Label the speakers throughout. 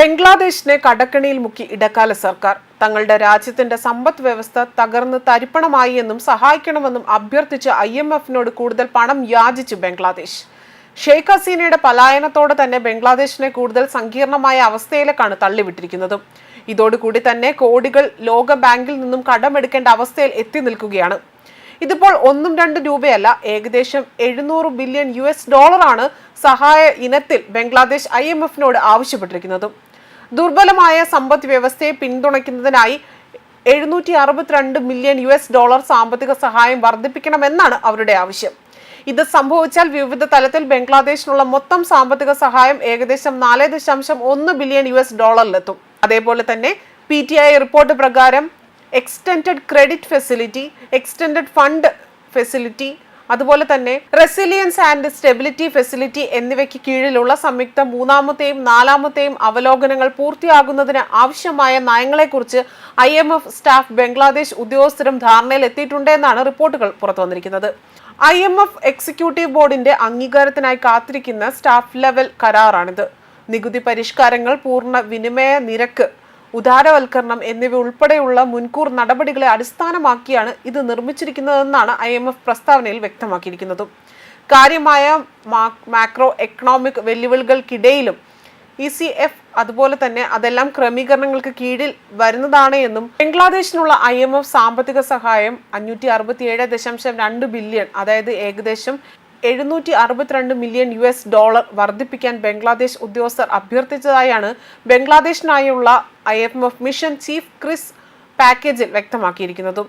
Speaker 1: ബംഗ്ലാദേശിനെ കടക്കണിയിൽ മുക്കി ഇടക്കാല സർക്കാർ. തങ്ങളുടെ രാജ്യത്തിന്റെ സമ്പദ് വ്യവസ്ഥ തകർന്ന് തരിപ്പണമായി എന്നും സഹായിക്കണമെന്നും അഭ്യർത്ഥിച്ച് ഐ എം എഫിനോട് കൂടുതൽ പണം യാചിച്ചു ബംഗ്ലാദേശ്. ഷെയ്ഖ് ഹസീനയുടെ പലായനത്തോടെ തന്നെ ബംഗ്ലാദേശിനെ കൂടുതൽ സങ്കീർണമായ അവസ്ഥയിലേക്കാണ് തള്ളിവിട്ടിരിക്കുന്നത്. ഇതോടുകൂടി തന്നെ കോടികൾ ലോക ബാങ്കിൽ നിന്നും കടമെടുക്കേണ്ട അവസ്ഥയിൽ എത്തി നിൽക്കുകയാണ്. ഇതിപ്പോൾ ഒന്നും രണ്ടും രൂപയല്ല ഏകദേശം എഴുന്നൂറ് ബില്യൺ യു എസ് ഡോളറാണ് സഹായ ഇനത്തിൽ ബംഗ്ലാദേശ് ഐ എം എഫിനോട് ആവശ്യപ്പെട്ടിരിക്കുന്നത്. ദുർബലമായ സമ്പദ് വ്യവസ്ഥയെ പിന്തുണയ്ക്കുന്നതിനായി എഴുന്നൂറ്റി അറുപത്തിരണ്ട് മില്യൺ യു എസ് ഡോളർ സാമ്പത്തിക സഹായം വർദ്ധിപ്പിക്കണമെന്നാണ് അവരുടെ ആവശ്യം. ഇത് സംഭവിച്ചാൽ വിവിധ തലത്തിൽ ബംഗ്ലാദേശിനുള്ള മൊത്തം സാമ്പത്തിക സഹായം ഏകദേശം നാല് ദശാംശം ഒന്ന് ബില്യൺ യു എസ് ഡോളറിലെത്തും. അതേപോലെ തന്നെ പി ടി ഐ റിപ്പോർട്ട് പ്രകാരം extended credit facility extended fund facility അതുപോലെ തന്നെ റെസിലിയൻസ് ആൻഡ് സ്റ്റെബിലിറ്റി ഫെസിലിറ്റി എന്നിവയ്ക്ക് കീഴിലുള്ള സംയുക്ത മൂന്നാമത്തെയും നാലാമത്തെയും അവലോകനങ്ങൾ പൂർത്തിയാകുന്നതിന് ആവശ്യമായ നയങ്ങളെക്കുറിച്ച് I M F staff Bangladesh ഉദ്യോഗസ്ഥരും ധാരണയിൽ എത്തിയിട്ടുണ്ട് എന്നാണ് റിപ്പോർട്ടുകൾ പുറത്തു വന്നിരിക്കുന്നത്. ഐ എം എഫ് എക്സിക്യൂട്ടീവ് ബോർഡിന്റെ അംഗീകാരത്തിനായി കാത്തിരിക്കുന്ന സ്റ്റാഫ് ലെവൽ കരാറാണിത്. നികുതി പരിഷ്കാരങ്ങൾ പൂർണ വിനിമയ നിരക്ക് ഉദാരവൽക്കരണം എന്നിവ ഉൾപ്പെടെയുള്ള മുൻകൂർ നടപടികളെ അടിസ്ഥാനമാക്കിയാണ് ഇത് നിർമ്മിച്ചിരിക്കുന്നതെന്നാണ് ഐ എം എഫ് പ്രസ്താവനയിൽ വ്യക്തമാക്കിയിരിക്കുന്നത്. കാര്യമായ മാക്രോ എക്കണോമിക് വെല്ലുവിളികൾക്കിടയിലും ഇ സി എഫ് അതുപോലെ തന്നെ അതെല്ലാം ക്രമീകരണങ്ങൾക്ക് കീഴിൽ വരുന്നതാണ് എന്നും ബംഗ്ലാദേശിനുള്ള ഐ എം എഫ് സാമ്പത്തിക സഹായം അഞ്ഞൂറ്റി അറുപത്തിയേഴ് ദശാംശം രണ്ട് ബില്യൺ അതായത് ഏകദേശം എഴുന്നൂറ്റി അറുപത്തിരണ്ട് മില്യൺ യു എസ് ഡോളർ വർദ്ധിപ്പിക്കാൻ ബംഗ്ലാദേശ് ഉദ്യോഗസ്ഥർ അഭ്യർത്ഥിച്ചതായാണ് ബംഗ്ലാദേശിനായുള്ള I F F mission chief Chris പാക്കേജിൽ വ്യക്തമാക്കിയിരിക്കുന്നതും.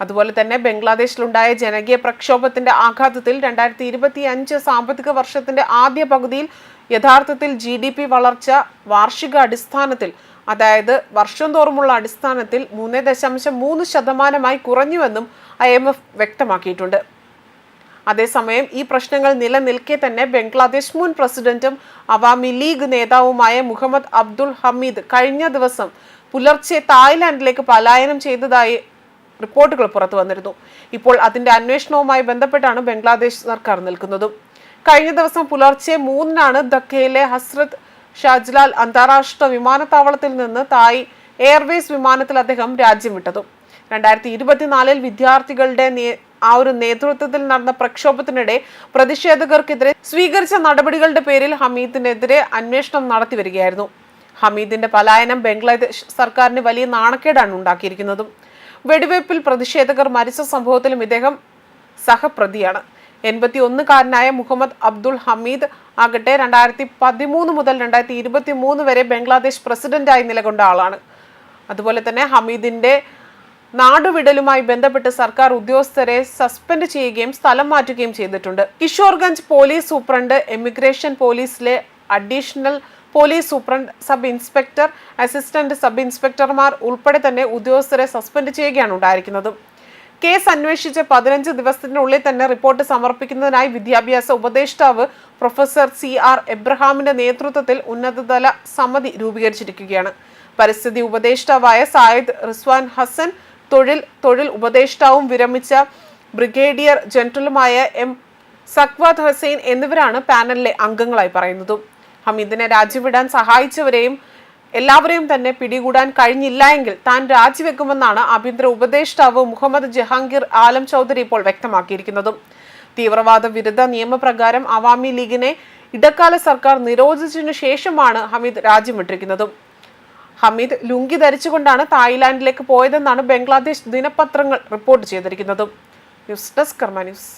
Speaker 1: അതുപോലെ തന്നെ ബംഗ്ലാദേശിലുണ്ടായ ജനകീയ പ്രക്ഷോഭത്തിന്റെ ആഘാതത്തിൽ രണ്ടായിരത്തി ഇരുപത്തി അഞ്ച് സാമ്പത്തിക വർഷത്തിന്റെ ആദ്യ പകുതിയിൽ യഥാർത്ഥത്തിൽ ജി ഡി പി വളർച്ച വാർഷിക അടിസ്ഥാനത്തിൽ അതായത് വർഷം തോറുമുള്ള അടിസ്ഥാനത്തിൽ മൂന്ന് ദശാംശം മൂന്ന് ശതമാനമായി കുറഞ്ഞുവെന്നും ഐ എം എഫ് വ്യക്തമാക്കിയിട്ടുണ്ട്. അതേസമയം ഈ പ്രശ്നങ്ങൾ നിലനിൽക്കെ തന്നെ ബംഗ്ലാദേശ് മുൻ പ്രസിഡന്റും അവാമി ലീഗ് നേതാവുമായ മുഹമ്മദ് അബ്ദുൾ ഹമീദ് കഴിഞ്ഞ ദിവസം പുലർച്ചെ തായ്ലാന്റിലേക്ക് പലായനം ചെയ്തതായി റിപ്പോർട്ടുകൾ പുറത്തു വന്നിരുന്നു. ഇപ്പോൾ അതിന്റെ അന്വേഷണവുമായി ബന്ധപ്പെട്ടാണ് ബംഗ്ലാദേശ് സർക്കാർ നിൽക്കുന്നതും. കഴിഞ്ഞ ദിവസം പുലർച്ചെ മൂന്നിനാണ് ധക്കയിലെ ഹസ്രത് ഷാജ്ലാൽ അന്താരാഷ്ട്ര വിമാനത്താവളത്തിൽ നിന്ന് തായ് എയർവേസ് വിമാനത്തിൽ അദ്ദേഹം രാജ്യം വിട്ടതും. രണ്ടായിരത്തി ഇരുപത്തിനാലിൽ വിദ്യാർത്ഥികളുടെ ആ ഒരു നേതൃത്വത്തിൽ നടന്ന പ്രക്ഷോഭത്തിനിടെ പ്രതിഷേധകർക്കെതിരെ സ്വീകരിച്ച നടപടികളുടെ പേരിൽ ഹമീദിനെതിരെ അന്വേഷണം നടത്തി വരികയായിരുന്നു. ഹമീദിന്റെ പലായനം ബംഗ്ലാദേശ് സർക്കാരിന് വലിയ നാണക്കേടാണ് ഉണ്ടാക്കിയിരിക്കുന്നതും. വെടിവയ്പിൽ പ്രതിഷേധകർ മരിച്ച സംഭവത്തിലും ഇദ്ദേഹം സഹപ്രതിയാണ്. എൺപത്തി ഒന്നുകാരനായ മുഹമ്മദ് അബ്ദുൾ ഹമീദ് ആകട്ടെ രണ്ടായിരത്തി പതിമൂന്ന് മുതൽ രണ്ടായിരത്തി ഇരുപത്തി മൂന്ന് വരെ ബംഗ്ലാദേശ് പ്രസിഡന്റായി നിലകൊണ്ട ആളാണ്. അതുപോലെ തന്നെ ഹമീദിന്റെ നാടുവിടലുമായി ബന്ധപ്പെട്ട് സർക്കാർ ഉദ്യോഗസ്ഥരെ സസ്പെൻഡ് ചെയ്യുകയും സ്ഥലം മാറ്റുകയും ചെയ്തിട്ടുണ്ട്. കിഷോർഗഞ്ച് പോലീസ് സൂപ്രണ്ട് എമിഗ്രേഷൻ പോലീസിലെ additional police superintendent sub inspector assistant sub ഇൻസ്പെക്ടർമാർ ഉൾപ്പെടെ തന്നെ ഉദ്യോഗസ്ഥരെ സസ്പെൻഡ് ചെയ്യുകയാണ് ഉണ്ടായിരിക്കുന്നത്. കേസ് അന്വേഷിച്ച് പതിനഞ്ച് ദിവസത്തിനുള്ളിൽ തന്നെ റിപ്പോർട്ട് സമർപ്പിക്കുന്നതിനായി വിദ്യാഭ്യാസ ഉപദേഷ്ടാവ് പ്രൊഫസർ സി ആർ എബ്രഹാമിന്റെ നേതൃത്വത്തിൽ ഉന്നതതല സമിതി രൂപീകരിച്ചിരിക്കുകയാണ്. പരിസ്ഥിതി ഉപദേഷ്ടാവായ സായിദ് റിസ്വാൻ ഹസൻ തൊഴിൽ തൊഴിൽ ഉപദേഷ്ടാവും വിരമിച്ച ബ്രിഗേഡിയർ ജനറലുമായ എം സക്വാദ് ഹസൈൻ എന്നിവരാണ് പാനലിലെ അംഗങ്ങളായി പറയുന്നത്. ഹമീദിനെ രാജിവിടാൻ സഹായിച്ചവരെയും എല്ലാവരെയും തന്നെ പിടികൂടാൻ കഴിഞ്ഞില്ല എങ്കിൽ താൻ രാജിവെക്കുമെന്നാണ് ആഭ്യന്തര ഉപദേഷ്ടാവ് മുഹമ്മദ് ജഹാംഗീർ ആലം ചൗധരി ഇപ്പോൾ വ്യക്തമാക്കിയിരിക്കുന്നത്. തീവ്രവാദ വിരുദ്ധ നിയമപ്രകാരം അവാമി ലീഗിനെ ഇടക്കാല സർക്കാർ നിരോധിച്ചതിനു ശേഷമാണ് ഹമീദ് രാജ്യം വിട്ടിരിക്കുന്നതും. ഹമീദ് ലുങ്കി ധരിച്ചുകൊണ്ടാണ് തായ്ലാന്റിലേക്ക് പോയതെന്നാണ് ബംഗ്ലാദേശ് ദിനപത്രങ്ങൾ റിപ്പോർട്ട് ചെയ്തിരിക്കുന്നത്. News desk Karma news.